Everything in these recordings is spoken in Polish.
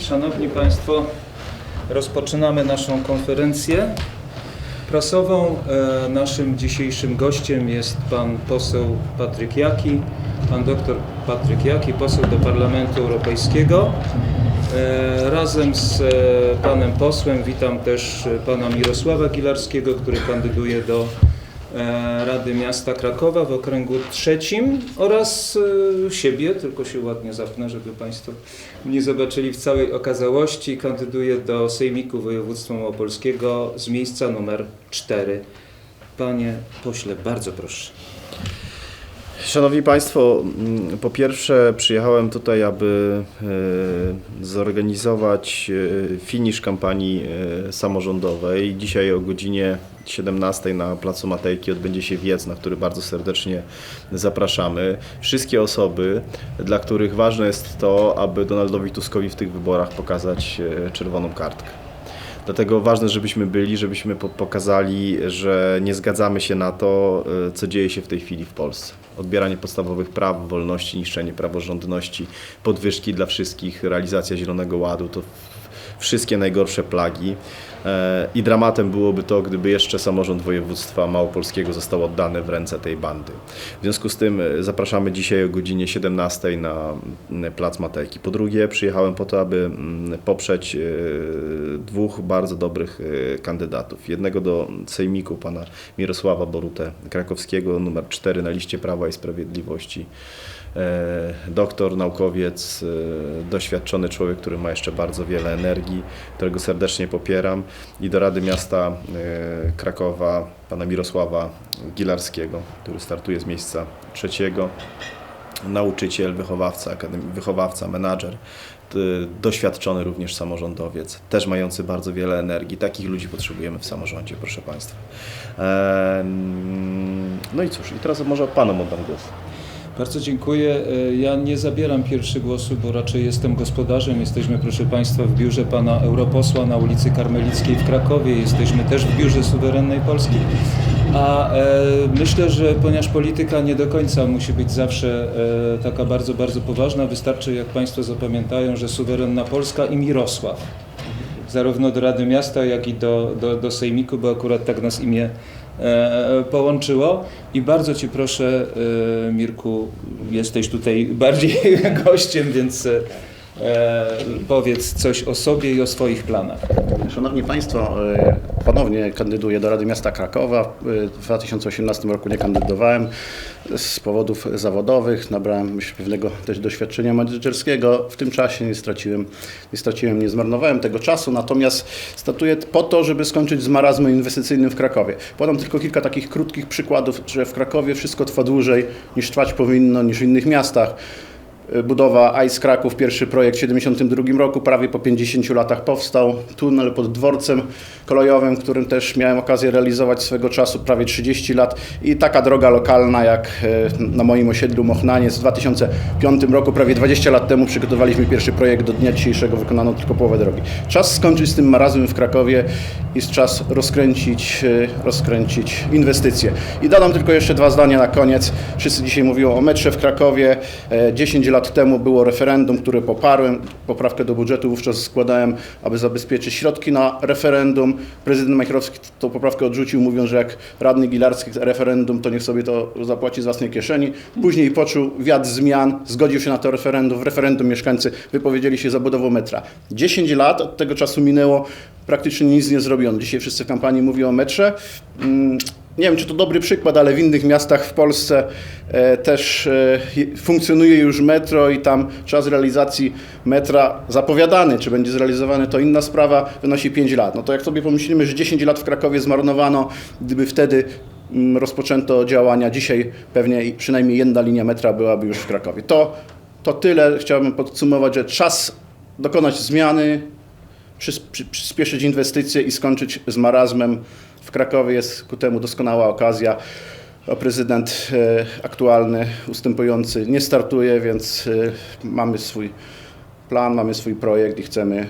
Szanowni Państwo, rozpoczynamy naszą konferencję prasową. E, Naszym dzisiejszym gościem jest pan poseł Patryk Jaki, pan doktor Patryk Jaki, poseł do Parlamentu Europejskiego. E, Razem z e, panem posłem witam też pana Mirosława Gilarskiego, który kandyduje do Rady Miasta Krakowa w okręgu trzecim oraz e, siebie, tylko się ładnie zapnę, żeby Państwo mnie zobaczyli w całej okazałości. Kandyduję do Sejmiku Województwa Małopolskiego z miejsca numer 4. Panie pośle, bardzo proszę. Szanowni Państwo, mm, po pierwsze przyjechałem tutaj, aby e, zorganizować e, finisz kampanii e, samorządowej. Dzisiaj o godzinie 17 na Placu Matejki odbędzie się wiec, na który bardzo serdecznie zapraszamy. Wszystkie osoby, dla których ważne jest to, aby Donaldowi Tuskowi w tych wyborach pokazać czerwoną kartkę. Dlatego ważne, żebyśmy byli, żebyśmy po- pokazali, że nie zgadzamy się na to, y, co dzieje się w tej chwili w Polsce. Odbieranie podstawowych praw, wolności, niszczenie praworządności, podwyżki dla wszystkich, realizacja Zielonego Ładu to wszystkie najgorsze plagi. E, I dramatem byłoby to, gdyby jeszcze samorząd województwa małopolskiego został oddany w ręce tej bandy. W związku z tym e, zapraszamy dzisiaj o godzinie 17 na Plac Matejki. Po drugie, przyjechałem po to, aby poprzeć e, dwóch bardzo dobrych kandydatów. Jednego do Sejmiku, pana Mirosława Borutę Krakowskiego, numer 4 na liście Prawa i Sprawiedliwości. E, Doktor, naukowiec, e, doświadczony człowiek, który ma jeszcze bardzo wiele energii, którego serdecznie popieram. I do Rady Miasta e, Krakowa pana Mirosława Gilarskiego, który startuje z miejsca trzeciego nauczyciel, wychowawca, wychowawca, menadżer, doświadczony również samorządowiec, też mający bardzo wiele energii. Takich ludzi potrzebujemy w samorządzie, proszę Państwa. No i cóż, i teraz może Panom oddam głos. Bardzo dziękuję. E, Ja nie zabieram pierwszy głosu, bo raczej jestem gospodarzem. Jesteśmy, proszę Państwa, w biurze pana europosła na ulicy Karmelickiej w Krakowie. Jesteśmy też w biurze suwerennej Polski. A e, myślę, że ponieważ polityka nie do końca musi być zawsze e, taka bardzo, bardzo poważna, wystarczy, jak Państwo zapamiętają, że suwerenna Polska i Mirosław. Zarówno do Rady Miasta, jak i do, do, do Sejmiku, bo akurat tak nas imię połączyło. I bardzo Cię proszę, e, Mirku, jesteś tutaj bardziej gościem, więc e, powiedz coś o sobie i o swoich planach. Szanowni Państwo, e, ponownie kandyduję do Rady Miasta Krakowa. W 2018 roku nie kandydowałem z powodów zawodowych. Nabrałem myślę, pewnego też doświadczenia menedżerskiego. W tym czasie nie straciłem, nie straciłem, nie zmarnowałem tego czasu. Natomiast statuję po to, żeby skończyć z marazmem inwestycyjnym w Krakowie. Podam tylko kilka takich krótkich przykładów, że w Krakowie wszystko trwa dłużej niż trwać powinno, niż w innych miastach. Budowa Ice Kraków, pierwszy projekt w 1972 roku, prawie po 50 latach powstał. Tunel pod dworcem kolejowym, którym też miałem okazję realizować swego czasu prawie 30 lat. I taka droga lokalna jak e, na moim osiedlu Mochnaniec w 2005 roku, prawie 20 lat temu przygotowaliśmy pierwszy projekt. Do dnia dzisiejszego wykonano tylko połowę drogi. Czas skończyć z tym marazmem w Krakowie. Jest czas rozkręcić, e, rozkręcić inwestycje. I dodam tylko jeszcze dwa zdania na koniec. Wszyscy dzisiaj mówią o metrze w Krakowie. E, 10 lat temu było referendum, które poparłem. Poprawkę do budżetu wówczas składałem, aby zabezpieczyć środki na referendum. Prezydent Majchrowski tą poprawkę odrzucił, mówiąc, że jak radny Gilarski referendum, to niech sobie to zapłaci z własnej kieszeni. Później poczuł wiatr zmian, zgodził się na to referendum. W referendum mieszkańcy wypowiedzieli się za budową metra. 10 lat od tego czasu minęło, praktycznie nic nie zrobiono. Dzisiaj wszyscy w kampanii mówią o metrze. Nie wiem, czy to dobry przykład, ale w innych miastach w Polsce e, też e, je- funkcjonuje już metro i tam czas realizacji metra zapowiadany, czy będzie zrealizowany, to inna sprawa, wynosi 5 lat. No to jak sobie pomyślimy, że 10 lat w Krakowie zmarnowano, gdyby wtedy mm, rozpoczęto działania, dzisiaj pewnie przynajmniej jedna linia metra byłaby już w Krakowie. To, to tyle. Chciałbym podsumować, że czas dokonać zmiany, przyspieszyć inwestycje i skończyć z marazmem. W Krakowie jest ku temu doskonała okazja. Prezydent e, aktualny, ustępujący nie startuje, więc e, mamy swój plan, mamy swój projekt i chcemy e,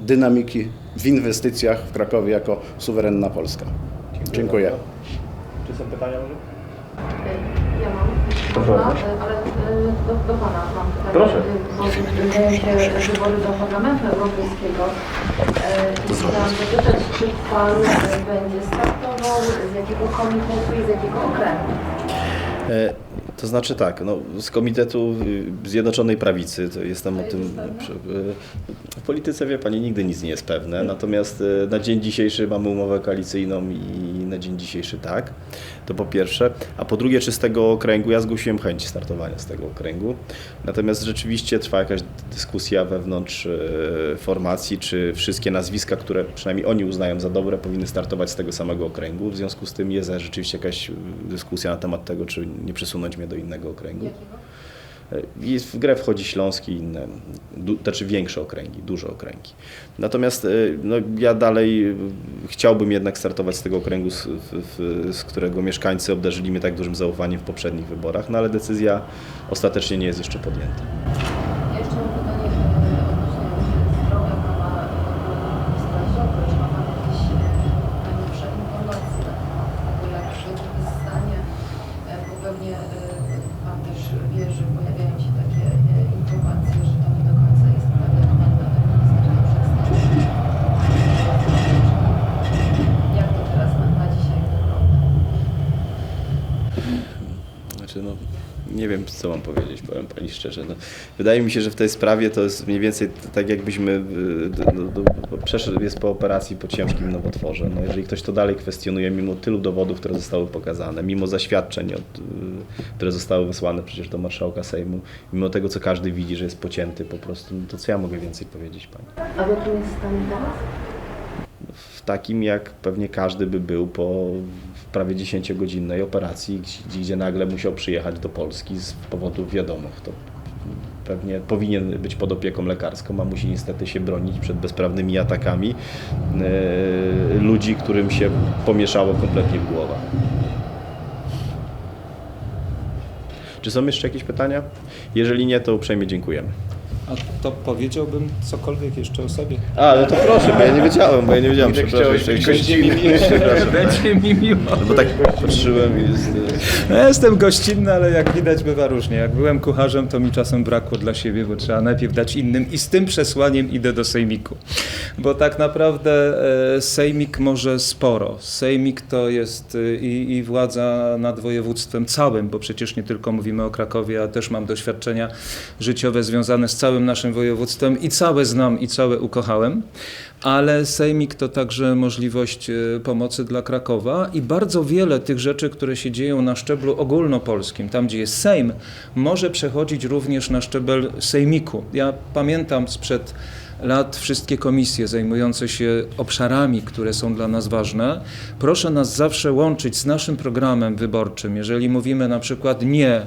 dynamiki w inwestycjach w Krakowie jako suwerenna Polska. Dziękuję. Czy są pytania może? Ja mam. Można, ale y, do, do Pana mam pytanie. Proszę. y, Bo zbliżają się wybory do Parlamentu Europejskiego. I chciałam zapytać, czy Pan będzie startował, z jakiego komitetu i z jakiego okręgu? To znaczy tak, no, z Komitetu y, Zjednoczonej Prawicy, to jestem o tym. y, W polityce wie pani nigdy nic nie jest pewne. Natomiast y, na dzień dzisiejszy mamy umowę koalicyjną i na dzień dzisiejszy tak. To po pierwsze. A po drugie, czy z tego okręgu, ja zgłosiłem chęć startowania z tego okręgu. Natomiast rzeczywiście trwa jakaś dyskusja wewnątrz formacji, czy wszystkie nazwiska, które przynajmniej oni uznają za dobre, powinny startować z tego samego okręgu. W związku z tym jest rzeczywiście jakaś dyskusja na temat tego, czy nie przesunąć mnie do innego okręgu. Jakiego? I w grę wchodzi Śląski i inne, du, znaczy większe okręgi, duże okręgi. Natomiast y, no, ja dalej y, chciałbym jednak startować z tego okręgu, z, w, z którego mieszkańcy obdarzyli mnie tak dużym zaufaniem w poprzednich wyborach, no ale decyzja ostatecznie nie jest jeszcze podjęta. Ja jeszcze mam pytanie e, odnośnie zdrowia Pana e, ministra Ziobry. Czy ma Pan jakieś e, najnowsze informacje na temat tego, jak żył, w jest stanie? E, Bo pewnie e, Pan też wie, że pojawiają się takie e, informacje, że to nie do końca jest prawda, jak Pan nawet minister nie przedstawił. Jak to teraz na, na dzisiaj wygląda? Znaczy, no, nie wiem, co mam powiedzieć, powiem Pani szczerze. No, wydaje mi się, że w tej sprawie to jest mniej więcej tak, jakbyśmy y, no, przeszedł, jest po operacji po ciężkim nowotworze. No, jeżeli ktoś to dalej kwestionuje, mimo tylu dowodów, które zostały pokazane, mimo zaświadczeń, od, y, które zostały wysłane przecież do marszałka Sejmu, mimo tego, co każdy widzi, że jest pocięty po prostu, no, to co ja mogę więcej powiedzieć Pani? A w jakim jest stanie teraz? w takim, jak pewnie każdy by był po prawie 10-godzinnej operacji, gdzie, nagle musiał przyjechać do Polski z powodów wiadomych. To pewnie powinien być pod opieką lekarską, a musi niestety się bronić przed bezprawnymi atakami e, ludzi, którym się pomieszało kompletnie w głowach. Czy są jeszcze jakieś pytania? Jeżeli nie, to uprzejmie dziękujemy. A to powiedziałbym cokolwiek jeszcze o sobie. A, no to proszę, bo ja nie wiedziałem, bo ja nie wiedziałem, przepraszam. Będzie mi miło. Będzie mi miło. No bo tak patrzyłem i jest... No, Ja jestem gościnny, ale jak widać bywa różnie. Jak byłem kucharzem, to mi czasem brakło dla siebie, bo trzeba najpierw dać innym i z tym przesłaniem idę do sejmiku. Bo tak naprawdę e, sejmik może sporo. Sejmik to jest e, i, i władza nad województwem całym, bo przecież nie tylko mówimy o Krakowie, a też mam doświadczenia życiowe związane z całym naszym województwem i całe znam i całe ukochałem. Ale Sejmik to także możliwość e, pomocy dla Krakowa i bardzo wiele tych rzeczy, które się dzieją na szczeblu ogólnopolskim, tam gdzie jest Sejm, może przechodzić również na szczebel Sejmiku. Ja pamiętam sprzed lat wszystkie komisje zajmujące się obszarami, które są dla nas ważne. Proszę nas zawsze łączyć z naszym programem wyborczym. Jeżeli mówimy na przykład nie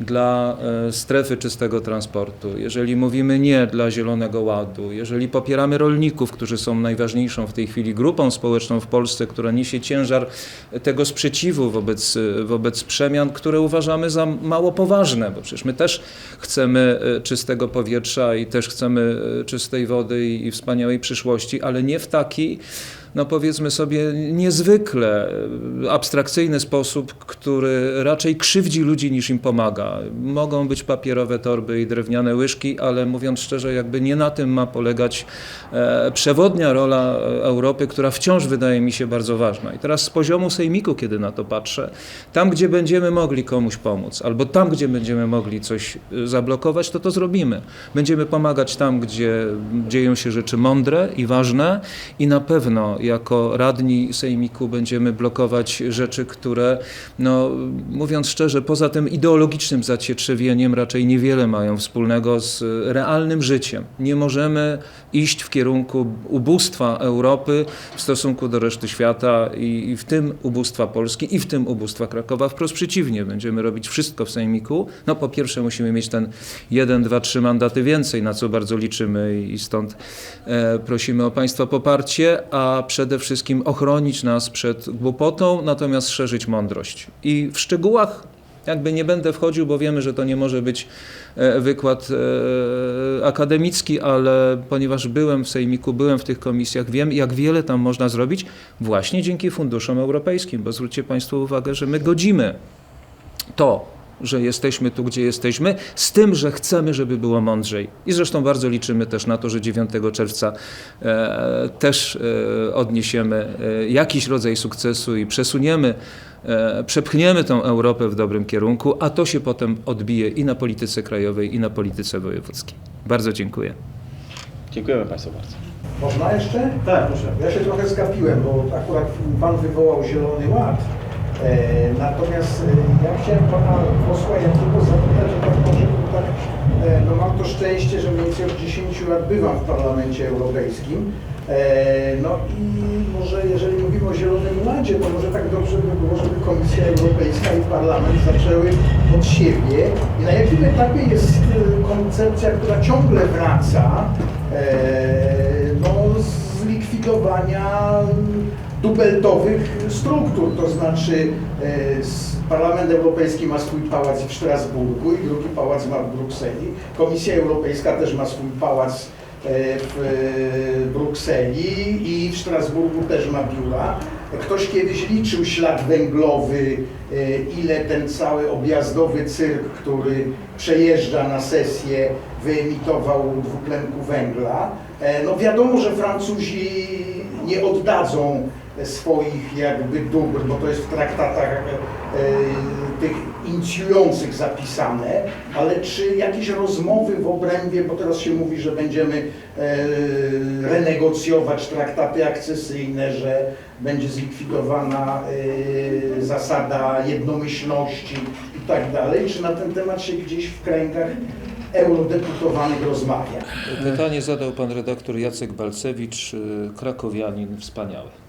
dla e, strefy czystego transportu, jeżeli mówimy nie dla Zielonego Ładu, jeżeli popieramy rolników, którzy są najważniejszą w tej chwili grupą społeczną w Polsce, która niesie ciężar tego sprzeciwu wobec, wobec przemian, które uważamy za mało poważne, bo przecież my też chcemy e, czystego powietrza i też chcemy e, czystej wody i, i wspaniałej przyszłości, ale nie w taki no powiedzmy sobie, niezwykle abstrakcyjny sposób, który raczej krzywdzi ludzi niż im pomaga. Mogą być papierowe torby i drewniane łyżki, ale mówiąc szczerze, jakby nie na tym ma polegać e, przewodnia rola Europy, która wciąż wydaje mi się bardzo ważna. I teraz z poziomu sejmiku, kiedy na to patrzę, tam gdzie będziemy mogli komuś pomóc, albo tam gdzie będziemy mogli coś e, zablokować, to to zrobimy. Będziemy pomagać tam, gdzie dzieją się rzeczy mądre i ważne i na pewno jako radni sejmiku będziemy blokować rzeczy, które, no, mówiąc szczerze, poza tym ideologicznym zacietrzewieniem raczej niewiele mają wspólnego z realnym życiem. Nie możemy iść w kierunku ubóstwa Europy w stosunku do reszty świata i, i w tym ubóstwa Polski i w tym ubóstwa Krakowa. Wprost przeciwnie, będziemy robić wszystko w sejmiku. No po pierwsze musimy mieć ten jeden, dwa, trzy mandaty więcej, na co bardzo liczymy i stąd e, prosimy o Państwa poparcie, a przede wszystkim ochronić nas przed głupotą, natomiast szerzyć mądrość. I w szczegółach jakby nie będę wchodził, bo wiemy, że to nie może być e, wykład e, akademicki, ale ponieważ byłem w Sejmiku, byłem w tych komisjach, wiem, jak wiele tam można zrobić właśnie dzięki funduszom europejskim, bo zwróćcie Państwo uwagę, że my godzimy to że jesteśmy tu, gdzie jesteśmy, z tym, że chcemy, żeby było mądrzej. I zresztą bardzo liczymy też na to, że 9 czerwca e, też e, odniesiemy e, jakiś rodzaj sukcesu i przesuniemy, e, przepchniemy tą Europę w dobrym kierunku, a to się potem odbije i na polityce krajowej, i na polityce wojewódzkiej. Bardzo dziękuję. Dziękujemy Państwu bardzo. Można jeszcze? Tak, proszę. Ja się trochę skapiłem, bo akurat Pan wywołał Zielony Ład. E, natomiast e, ja chciałem Pana posła Jakiego zapytać, że tak może tak, e, no mam to szczęście, że mniej więcej od 10 lat bywam w Parlamencie Europejskim. No i może jeżeli mówimy o Zielonym Ładzie, to może tak dobrze by było, żeby Komisja Europejska i Parlament zaczęły od siebie. I na jakim etapie jest koncepcja, która ciągle wraca, no, zlikwidowania dubeltowych struktur, to znaczy e, Parlament Europejski ma swój pałac w Strasburgu i drugi pałac ma w Brukseli. Komisja Europejska też ma swój pałac e, w e, Brukseli i w Strasburgu też ma biura. Ktoś kiedyś liczył ślad węglowy, ile ten cały objazdowy cyrk, który przejeżdża na sesję, wyemitował dwutlenku węgla. No wiadomo, że Francuzi nie oddadzą swoich jakby dóbr, bo to jest w traktatach e, tych inicjujących zapisane, ale czy jakieś rozmowy w obrębie, bo teraz się mówi, że będziemy e, renegocjować traktaty akcesyjne, że będzie zlikwidowana e, zasada jednomyślności i tak dalej, czy na ten temat się gdzieś w kręgach eurodeputowanych rozmawia? Pytanie zadał pan redaktor Jacek Balcewicz, krakowianin wspaniały.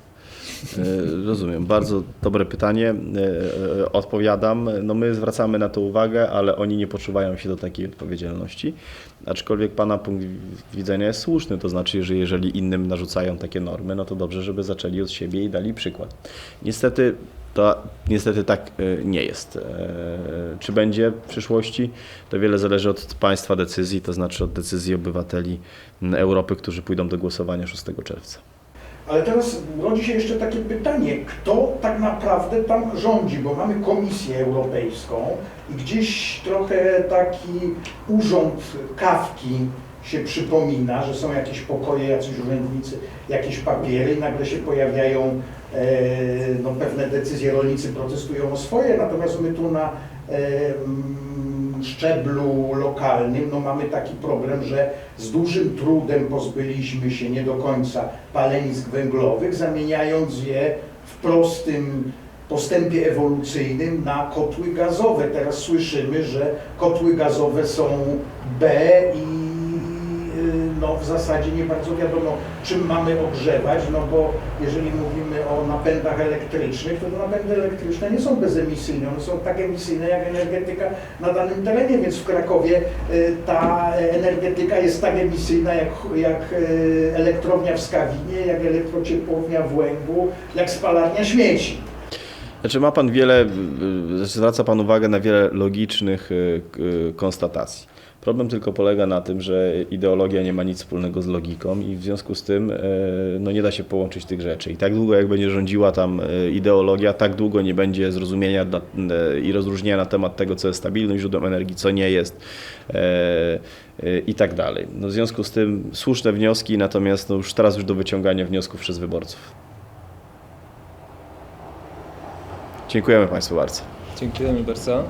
E, Rozumiem, bardzo dobre pytanie. E, e, Odpowiadam. No my zwracamy na to uwagę, ale oni nie poczuwają się do takiej odpowiedzialności. Aczkolwiek Pana punkt widzenia jest słuszny, to znaczy, że jeżeli innym narzucają takie normy, no to dobrze, żeby zaczęli od siebie i dali przykład. Niestety to niestety tak nie jest. Czy będzie w przyszłości? To wiele zależy od Państwa decyzji, to znaczy od decyzji obywateli Europy, którzy pójdą do głosowania 6 czerwca. Ale teraz rodzi się jeszcze takie pytanie, kto tak naprawdę tam rządzi, bo mamy Komisję Europejską i gdzieś trochę taki urząd kawki się przypomina, że są jakieś pokoje, jacyś urzędnicy, jakieś papiery i nagle się pojawiają e, no, pewne decyzje, rolnicy protestują o swoje, natomiast my tu na e, mm, szczeblu lokalnym no, mamy taki problem, że z dużym trudem pozbyliśmy się nie do końca palenisk węglowych, zamieniając je w prostym postępie ewolucyjnym na kotły gazowe. Teraz słyszymy, że kotły gazowe są B i no, w zasadzie nie bardzo wiadomo, czym mamy ogrzewać, no bo jeżeli mówimy o napędach elektrycznych, to napędy elektryczne nie są bezemisyjne, one są tak emisyjne jak energetyka na danym terenie, więc w Krakowie y, ta energetyka jest tak emisyjna jak, jak y, elektrownia w Skawinie, jak elektrociepłownia w Łęgu, jak spalarnia śmieci. Znaczy ma Pan wiele, y, zwraca Pan uwagę na wiele logicznych y, y, konstatacji. Problem tylko polega na tym, że ideologia nie ma nic wspólnego z logiką i w związku z tym y, no nie da się połączyć tych rzeczy. I tak długo jak będzie rządziła tam y, ideologia, tak długo nie będzie zrozumienia y, i rozróżnienia na temat tego, co jest stabilnym źródłem energii, co nie jest i tak dalej. No w związku z tym słuszne wnioski, natomiast no już teraz już do wyciągania wniosków przez wyborców. Dziękujemy Państwu bardzo. Dziękujemy bardzo.